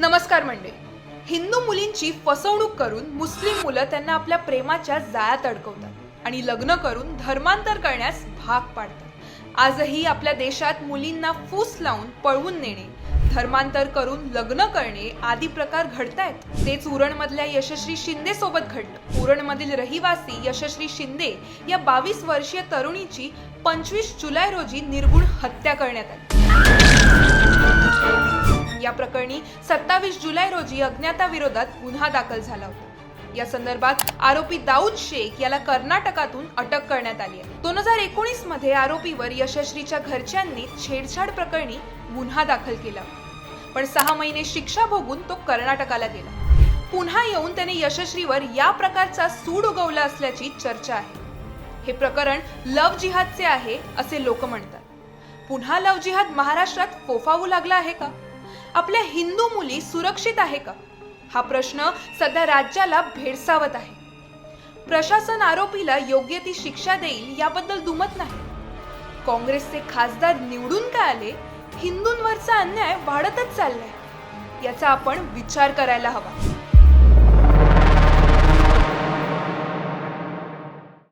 नमस्कार मंडळी. हिंदू मुलींची फसवणूक करून मुस्लिम मुलं त्यांना आपल्या प्रेमाच्या जाळ्यात अडकवतात आणि लग्न करून धर्मांतर करण्यास भाग पाडतात. आजही आपल्या देशात मुलींना फूस लावून पळवून नेणे धर्मांतर करून लग्न करणे आदी प्रकार घडतायत. तेच उरणमधल्या यशस्वी शिंदे सोबत घडलं. उरणमधील रहिवासी यशस्वी शिंदे या बावीस वर्षीय तरुणीची पंचवीस जुलै रोजी निर्गुण हत्या करण्यात आली. प्रकरणी सत्तावीस जुलै रोजी अज्ञाताविरोधात गुन्हा दाखल झाला होता. या संदर्भात आरोपी दाऊद शेख याला कर्नाटकातून अटक करण्यात आली आहे. दोन हजार एकोणीसमध्ये आरोपीवर यशश्रीच्या घरच्यांनी छेडछाड प्रकरणी गुन्हा दाखल केला. पण सहा महिने शिक्षा भोगून तो कर्नाटकाला गेला. पुन्हा येऊन त्याने यशश्रीवर या प्रकारचा सूड उगवला असल्याची चर्चा आहे. हे प्रकरण लव जिहादचे आहे असे लोक म्हणतात. पुन्हा लव जिहाद महाराष्ट्रात फोफावू लागला आहे का? आपल्या हिंदू मुली सुरक्षित आहे का? हा प्रश्न सध्या राज्याला भेडसावत आहे. प्रशासन आरोपीला योग्य ती शिक्षा देईल याबद्दल दुमत नाही. काँग्रेसचे खासदार निवडून काय आले? हिंदूंवरचा अन्याय वाढतच चाललाय. याचा आपण विचार करायला हवा.